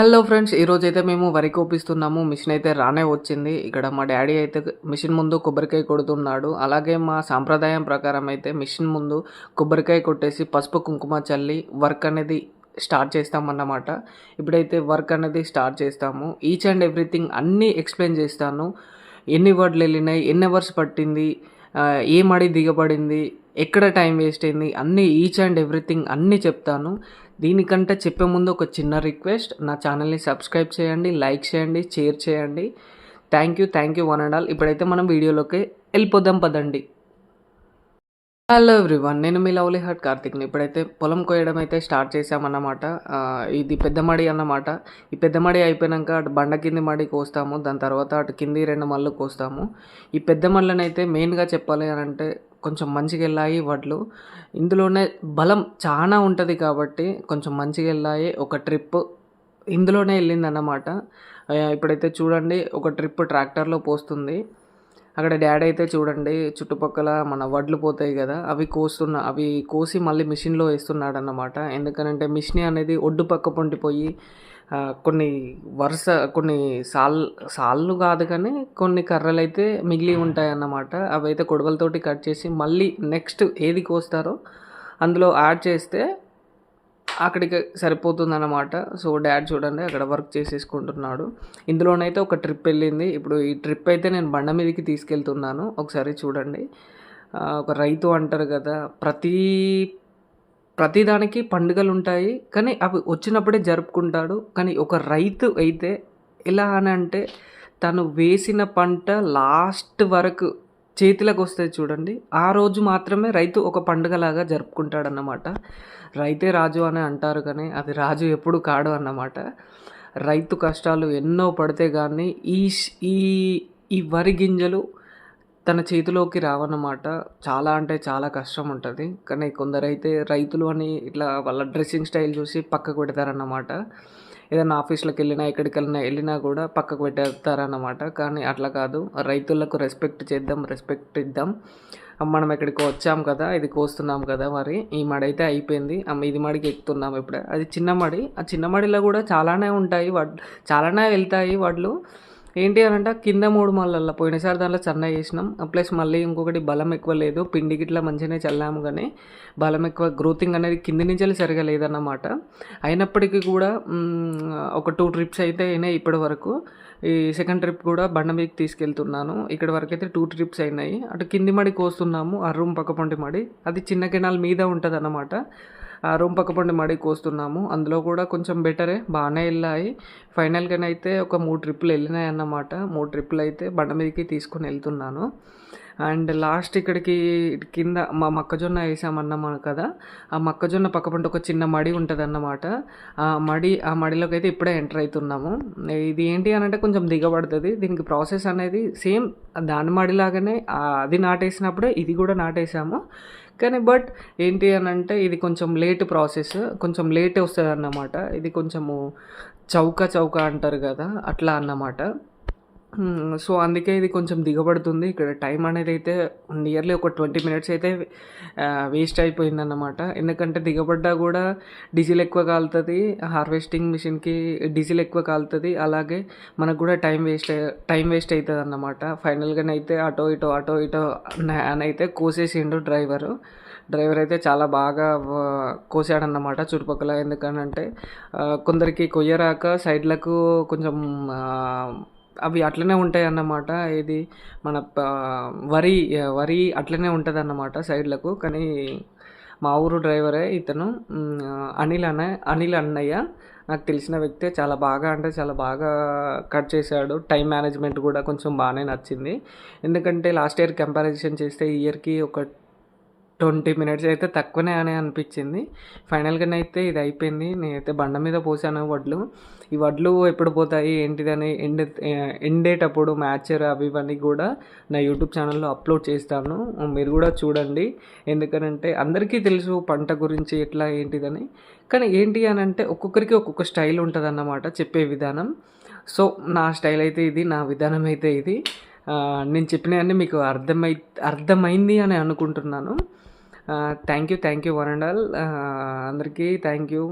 Hello friends ఈరోజు అయితే మేము వరి కోపిస్తున్నాము. మిషన్ అయితే రానే వచ్చింది. ఇక్కడ మా డాడీ అయితే మిషన్ ముందు కొబ్బరికాయ కొడుతున్నాడు. అలాగే మా సాంప్రదాయం ప్రకారం అయితే మిషన్ ముందు కొబ్బరికాయ కొట్టేసి పసుపు కుంకుమ చల్లి వర్క్ అనేది స్టార్ట్ చేస్తామన్నమాట. ఇప్పుడైతే వర్క్ అనేది స్టార్ట్ చేస్తాము. ఈచ్ అండ్ ఎవ్రీథింగ్ అన్నీ ఎక్స్ప్లెయిన్ చేస్తాను. ఎన్ని వర్డ్లు వెళ్ళినాయి ఎన్ని అవర్స్ పట్టింది ఏ మడి దిగబడింది ఎక్కడ టైం వేస్ట్ అయింది అన్నీ ఈచ్ అండ్ ఎవ్రీథింగ్ అన్నీ చెప్తాను. దీనికంటే చెప్పే ముందు ఒక చిన్న రిక్వెస్ట్ నా ఛానల్ని సబ్స్క్రైబ్ చేయండి లైక్ చేయండి షేర్ చేయండి. Thank you thank you one and all ఇప్పుడైతే మనం వీడియోలోకి వెళ్ళిపోదాం పదండి. హలో ఎవ్రీవన్ నేను మీ లవ్లీ హార్ట్ కార్తిక్ని. ఇప్పుడైతే పొలం కోయడం అయితే స్టార్ట్ చేసామన్నమాట ఇది పెద్ద మడి అన్నమాట. ఈ పెద్ద మడి అయిపోయాక అటు బండ కింది మడి కోస్తాము దాని తర్వాత అటు కింది రెండు మళ్ళు కోస్తాము. ఈ పెద్ద మళ్ళనైతే మెయిన్గా చెప్పాలి అని అంటే కొంచెం మంచిగా వెళ్ళాయి వడ్లు. ఇందులోనే బలం చాలా ఉంటుంది కాబట్టి కొంచెం మంచిగా వెళ్ళాయి ఒక ట్రిప్ ఇందులోనే వెళ్ళిందన్నమాట ఇప్పుడైతే చూడండి ఒక ట్రిప్ ట్రాక్టర్లో పోస్తుంది. అక్కడ డాడీ అయితే చూడండి చుట్టుపక్కల మన వడ్లు పోతాయి కదా అవి కోస్తున్న అవి కోసి మళ్ళీ మిషన్లో వేస్తున్నాడు అన్నమాట ఎందుకనంటే మిషన్ అనేది ఒడ్డు పక్క పొంటిపోయి కొన్ని వరుస కొన్ని సాల్ సాళ్ళు కాదు కానీ కొన్ని కర్రలు అయితే మిగిలి ఉంటాయి అన్నమాట అవి అయితే కొడవలతోటి కట్ చేసి మళ్ళీ నెక్స్ట్ ఏది కోస్తారో అందులో యాడ్ చేస్తే అక్కడికి సరిపోతుంది అన్నమాట సో డాడ్ చూడండి అక్కడ వర్క్ చేసేసుకుంటున్నాడు. ఇందులోనైతే ఒక ట్రిప్ వెళ్ళింది. ఇప్పుడు ఈ ట్రిప్ అయితే నేను బండ మీదకి తీసుకెళ్తున్నాను. ఒకసారి చూడండి. ఒక రైతు అంటారు కదా ప్రతి ప్రతిదానికి పండుగలు ఉంటాయి కానీ అవి వచ్చినప్పుడే జరుపుకుంటాడు. కానీ ఒక రైతు అయితే ఎలా అని అంటే తను వేసిన పంట లాస్ట్ వరకు చేతిలోకి వస్తే చూడండి. ఆ రోజు మాత్రమే రైతు ఒక పండుగలాగా జరుపుకుంటాడన్నమాట. రైతే రాజు అని అంటారు కానీ అది రాజు ఎప్పుడు కాడు అన్నమాట. రైతు కష్టాలు ఎన్నో పడితే కానీ ఈ ఈ ఈ వరి గింజలు తన చేతిలోకి రావన్నమాట. చాలా అంటే చాలా కష్టం ఉంటుంది కానీ కొందరైతే రైతులు అని ఇట్లా వాళ్ళ డ్రెస్సింగ్ స్టైల్ చూసి పక్కకు పెడతారన్నమాట. ఏదైనా ఆఫీస్లోకి వెళ్ళినా ఎక్కడికి వెళ్ళినా వెళ్ళినా కూడా పక్కకు పెట్టేస్తారన్నమాట. కానీ అట్లా కాదు. రైతులకు రెస్పెక్ట్ చేద్దాం రెస్పెక్ట్ ఇద్దాం. మనం ఎక్కడికి వచ్చాం కదా ఇది కోస్తున్నాం కదా మరి ఈ మడి అయితే అయిపోయింది ఇది మడికి ఎక్కుతున్నాం ఇప్పుడే. అది చిన్న మడి. ఆ చిన్న మడిలో కూడా చాలానే ఉంటాయి వడ్లు చాలానే వెళ్తాయి వాళ్ళు ఏంటి అని అంటే కింద మూడు మళ్ళల్లో పోయినసారి దాంట్లో సన్న చేసినాం. ప్లస్ మళ్ళీ ఇంకొకటి బలం ఎక్కువ లేదు. పిండి గిట్లా మంచిగానే చల్లాము కానీ బలం ఎక్కువ గ్రోతింగ్ అనేది కింది నుంచి వెళ్ళి సరిగా లేదన్నమాట. అయినప్పటికీ కూడా ఒక టూ ట్రిప్స్ అయితే అయినాయి ఇప్పటి వరకు. ఈ సెకండ్ ట్రిప్ కూడా బండ మీదకి తీసుకెళ్తున్నాను. ఇక్కడ వరకు అయితే టూ ట్రిప్స్ అయినాయి. అటు కింది మడి కోస్తున్నాము ఆ రూమ్ పక్క పొంటి మడి. అది చిన్న కెనాల్ మీద ఉంటుంది అన్నమాట ఆ రూమ్ పక్క మడి కోస్తున్నాము. అందులో కూడా కొంచెం బెటరే. బాగానే వెళ్ళాయి. ఫైనల్గా అయితే ఒక మూడు ట్రిప్పులు వెళ్ళినాయి అన్నమాట. మూడు ట్రిప్పులు అయితే బండ మీదకి తీసుకొని వెళ్తున్నాను. అండ్ లాస్ట్ ఇక్కడికి కింద మా మొక్కజొన్న వేసామన్నాం కదా. ఆ మొక్కజొన్న పక్క పంట ఒక చిన్న మడి ఉంటుంది అన్నమాట ఆ మడి ఆ మడిలోకి అయితే ఇప్పుడే ఎంటర్ అవుతున్నాము. ఇది ఏంటి అని అంటే కొంచెం దిగబడుతుంది. దీనికి ప్రాసెస్ అనేది సేమ్ దాని మడిలాగానే అది నాటేసినప్పుడే ఇది కూడా నాటేసాము. కానీ బట్ ఏంటి అని అంటే ఇది కొంచెం లేట్ ప్రాసెస్ కొంచెం లేట్ వస్తుంది అన్నమాట ఇది కొంచెము చౌక చౌక అంటారు కదా అట్లా అన్నమాట. సో అందుకే ఇది కొంచెం దిగబడుతుంది. ఇక్కడ టైం అనేది అయితే నియర్లీ ఒక ట్వంటీ మినిట్స్ అయితే వేస్ట్ అయిపోయింది అన్నమాట ఎందుకంటే దిగబడ్డా కూడా డీజిల్ ఎక్కువ కాలుతుంది. హార్వెస్టింగ్ మిషన్కి డీజిల్ ఎక్కువ కాలుతుంది. అలాగే మనకు కూడా టైం వేస్ట్ టైం వేస్ట్ అవుతుంది అన్నమాట ఫైనల్గానైతే అటో ఇటో అటో ఇటో అని- అయితే కోసేసిండు డ్రైవరు. డ్రైవర్ అయితే చాలా బాగా కోసాడన్నమాట చుట్టుపక్కల. ఎందుకనంటే కొందరికి కొయ్యరాక సైడ్లకు కొంచెం అవి అట్లనే ఉంటాయి అన్నమాట ఇది మన వరి వరి అట్లనే ఉంటుంది అన్నమాట సైడ్లకు. కానీ మా ఊరు డ్రైవరే ఇతను. అనిల్ అనే అనిల్ అన్నయ్య. నాకు తెలిసిన వ్యక్తే. చాలా బాగా అంటే చాలా బాగా కట్ చేశాడు. టైం మేనేజ్మెంట్ కూడా కొంచెం బాగానే నచ్చింది. ఎందుకంటే లాస్ట్ ఇయర్ కంపారిజన్ చేస్తే ఈ ఇయర్కి ఒక ట్వంటీ మినిట్స్ అయితే తక్కువనే అని అనిపించింది. ఫైనల్గా అయితే ఇది అయిపోయింది. నేనైతే బండ మీద పోసాను వడ్లు. ఈ వడ్లు ఎప్పుడు పోతాయి ఏంటిదని ఎండ్ ఎండేటప్పుడు మ్యాచర్ అవి ఇవన్నీ కూడా నా యూట్యూబ్ ఛానల్లో అప్లోడ్ చేస్తాను. మీరు కూడా చూడండి. ఎందుకనంటే అందరికీ తెలుసు పంట గురించి ఎట్లా ఏంటిదని. కానీ ఏంటి అని అంటే ఒక్కొక్కరికి ఒక్కొక్క స్టైల్ ఉంటుంది అన్నమాట చెప్పే విధానం. సో నా స్టైల్ అయితే ఇది నా విధానం అయితే ఇది. నేను చెప్పినవన్నీ మీకు అర్థమై అర్థమైంది అని అనుకుంటున్నాను. Thank you thank you one and all అందరికీ థ్యాంక్ యూ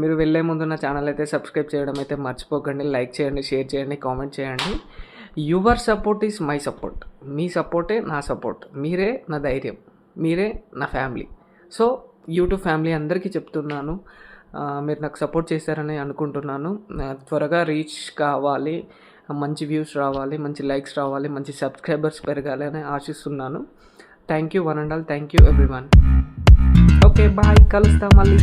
మీరు వెళ్ళే ముందు నా ఛానల్ అయితే సబ్స్క్రైబ్ చేయడం అయితే మర్చిపోకండి. లైక్ చేయండి షేర్ చేయండి కామెంట్ చేయండి. Your support is my support మీ సపోర్టే నా సపోర్ట్ మీరే నా ధైర్యం. మీరే నా ఫ్యామిలీ సో యూట్యూబ్ ఫ్యామిలీ అందరికీ చెప్తున్నాను. మీరు నాకు సపోర్ట్ చేస్తారని అనుకుంటున్నాను. త్వరగా రీచ్ కావాలి. మంచి వ్యూస్ రావాలి మంచి లైక్స్ రావాలి మంచి సబ్స్క్రైబర్స్ పెరగాలి అని ఆశిస్తున్నాను. Thank you one and all thank you everyone okay bye కలుస్తాం మళ్ళీ